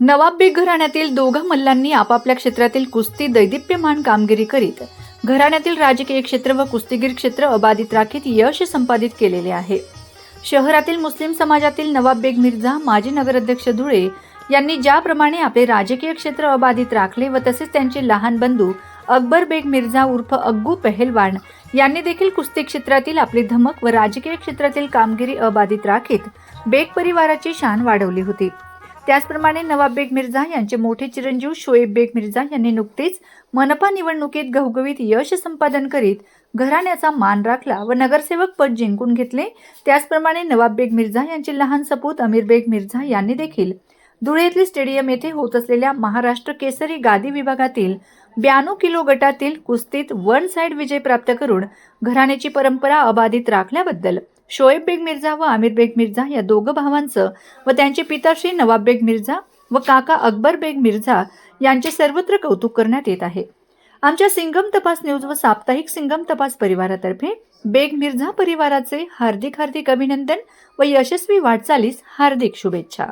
नवाब बेग घराण्यातील दोघा मल्लांनी आपापल्या क्षेत्रातील कुस्ती दैदिप्यमान कामगिरी करीत घराण्यातील राजकीय क्षेत्र व कुस्तीगीर क्षेत्र अबाधित राखीत यश संपादित केलेले आहे. शहरातील मुस्लिम समाजातील नवाब बेग मिर्झा माजी नगराध्यक्ष धुळे यांनी ज्याप्रमाणे आपले राजकीय क्षेत्र अबाधित राखले व तसेच त्यांचे लहान बंधू अकबर बेग मिर्झा उर्फ अग्गू पहेलवान यांनी देखील कुस्ती क्षेत्रातील आपली धमक व राजकीय क्षेत्रातील कामगिरी अबाधित राखीत बेग परिवाराची शान वाढवली होती. त्याचप्रमाणे नवाब बेग मिर्झा यांचे मोठे चिरंजीव शोएब बेग मिर्झा यांनी नुकतेच मनपा निवडणुकीत घवघवीत यश संपादन करीत घराण्याचा मान राखला व नगरसेवक पद जिंकून घेतले. त्याचप्रमाणे नवाब बेग मिर्झा यांचे लहान सपूत अमीर बेग मिर्झा यांनी देखील धुळेतील स्टेडियम येथे होत असलेल्या महाराष्ट्र केसरी गादी विभागातील ब्याण्णव किलो गटातील कुस्तीत वन साइड विजय प्राप्त करून घराण्याची परंपरा अबाधित राखल्याबद्दल शोएब बेग मिर्झा व आमिर बेग मिर्झा या दोघं भावांचं व त्यांचे पिताश्री नवाब बेग मिर्झा व काका अकबर बेग मिर्झा यांचे सर्वत्र कौतुक करण्यात येत आहे. आमच्या सिंगम तपास न्यूज व साप्ताहिक सिंगम तपास परिवारातर्फे बेग मिर्झा परिवाराचे हार्दिक हार्दिक अभिनंदन व यशस्वी वाटचालीस हार्दिक शुभेच्छा.